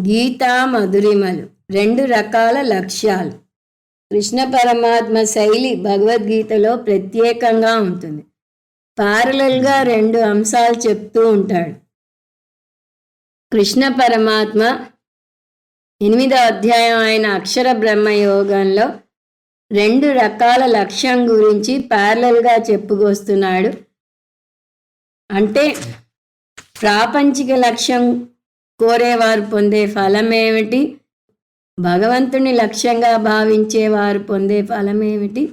గీతా మధురిమలు. రెండు రకాల లక్ష్యాలు. కృష్ణ పరమాత్మ శైలి భగవద్గీతలో ప్రత్యేకంగా ఉంటుంది. పారలల్గా రెండు అంశాలు చెప్తూ ఉంటాడు. కృష్ణ పరమాత్మ ఎనిమిదో అధ్యాయం అయిన అక్షర బ్రహ్మ యోగంలో రెండు రకాల లక్ష్యం గురించి ప్యారలల్గా చెప్పుకొస్తున్నాడు. అంటే ప్రాపంచిక లక్ష్యం కోరేవారు పొందే ఫలమేమిటి? భగవంతుని లక్ష్యంగా భావించేవారు పొందే ఫలమేమిటి?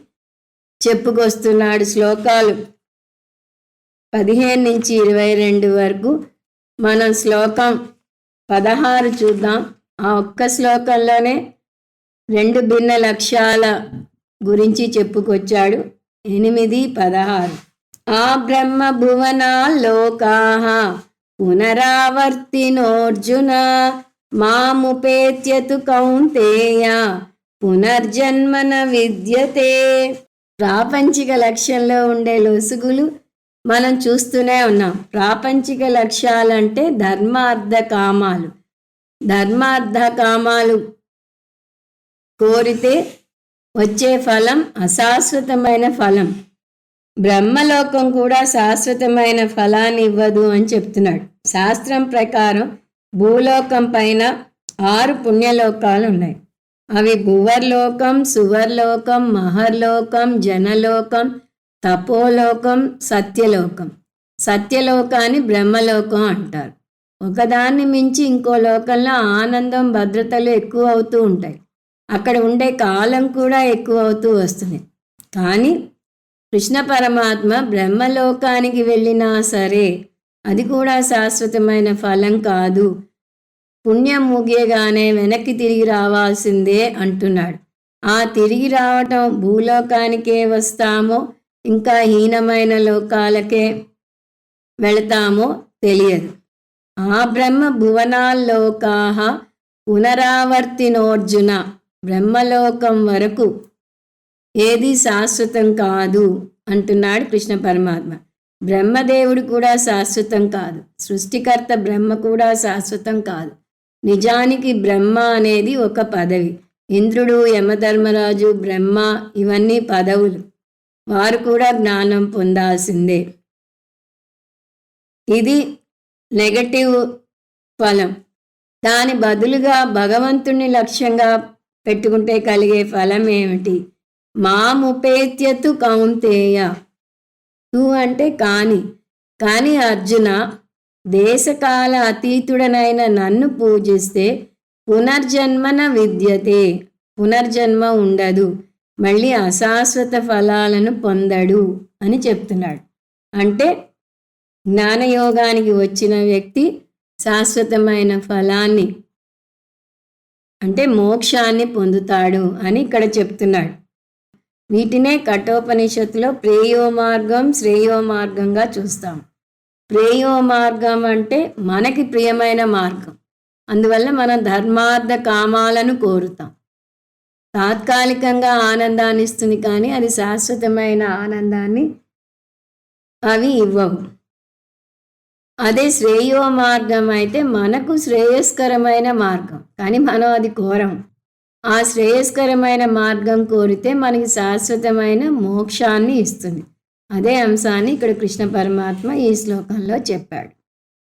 చెప్పుకొస్తున్నాడు శ్లోకాలు పదిహేను నుంచి ఇరవై రెండు వరకు. మనం శ్లోకం పదహారు చూద్దాం. ఆ ఒక్క శ్లోకంలోనే రెండు భిన్న లక్ష్యాల గురించి చెప్పుకొచ్చాడు. ఎనిమిది పదహారు. ఆ బ్రహ్మ భువనాల్లోకాహ పునరావర్తినోర్జున మాముపేత్యతు కౌంతేయ పునర్జన్మన విద్యతే. ప్రాపంచిక లక్ష్యంలో ఉండే లొసుగులు మనం చూస్తూనే ఉన్నాం. ప్రాపంచిక లక్ష్యాలంటే ధర్మార్థ కామాలు. ధర్మార్థ కామాలు కోరితే వచ్చే ఫలం అశాశ్వతమైన ఫలం. బ్రహ్మలోకం కూడా శాశ్వతమైన ఫలాన్ని ఇవ్వదు అని చెప్తున్నాడు. శాస్త్రం ప్రకారం భూలోకం పైన ఆరు పుణ్యలోకాలు ఉన్నాయి. అవి భువర్లోకం సువర్లోకం మహర్లోకం జనలోకం తపోలోకం సత్యలోకం. సత్యలోకాన్ని బ్రహ్మలోకం అంటారు. ఒకదాన్ని మించి ఇంకో లోకంలో ఆనందం భద్రతలు ఎక్కువ అవుతూ ఉంటాయి. అక్కడ ఉండే కాలం కూడా ఎక్కువ అవుతూ వస్తుంది. కానీ కృష్ణ పరమాత్మ బ్రహ్మలోకానికి వెళ్ళినా సరే అది కూడా శాశ్వతమైన ఫలం కాదు. పుణ్యం ముగియగానే వెనక్కి తిరిగి రావాల్సిందే అంటున్నాడు. ఆ తిరిగి రావటం భూలోకానికే వస్తామో ఇంకా హీనమైన లోకాలకే వెళతామో తెలియదు. ఆ బ్రహ్మ భువనాల్లోకాహ పునరావర్తినోర్జున బ్రహ్మలోకం వరకు ఏది శాశ్వతం కాదు అంటున్నాడు కృష్ణ పరమాత్మ. బ్రహ్మదేవుడు కూడా శాశ్వతం కాదు. సృష్టికర్త బ్రహ్మ కూడా శాశ్వతం కాదు. నిజానికి బ్రహ్మ అనేది ఒక పదవి. ఇంద్రుడు యమధర్మరాజు బ్రహ్మ ఇవన్నీ పదవులు. వారు కూడా జ్ఞానం పొందాల్సిందే. ఇది నెగటివ్ ఫలం. దాని బదులుగా భగవంతుణ్ణి లక్ష్యంగా పెట్టుకుంటే కలిగే ఫలం ఏమిటి? మాముపేత్యతు కౌంతేయ. తు అంటే కాని. కానీ అర్జున దేశకాల అతీతుడనైన నన్ను పూజిస్తే పునర్జన్మన విద్యతే. పునర్జన్మ ఉండదు. మళ్ళీ అశాశ్వత ఫలాలను పొందడు అని చెప్తున్నాడు. అంటే జ్ఞానయోగానికి వచ్చిన వ్యక్తి శాశ్వతమైన ఫలాన్ని అంటే మోక్షాన్ని పొందుతాడు అని ఇక్కడ చెప్తున్నాడు. వీటినే కఠోపనిషత్తులో ప్రేయో మార్గం మార్గంగా చూస్తాం. ప్రేయో మార్గం అంటే మనకి ప్రియమైన మార్గం. అందువల్ల మనం ధర్మార్థ కామాలను కోరుతాం. తాత్కాలికంగా ఆనందాన్ని ఇస్తుంది కానీ అది శాశ్వతమైన ఆనందాన్ని అవి ఇవ్వవు. అదే శ్రేయో మార్గం అయితే మనకు శ్రేయస్కరమైన మార్గం. కానీ మనం అది కోరం ఆ శ్రేయస్కరమైన మార్గం కోరితే మనకి శాశ్వతమైన మోక్షాన్ని ఇస్తుంది. అదే అంశాన్ని ఇక్కడ కృష్ణ పరమాత్మ ఈ శ్లోకంలో చెప్పాడు.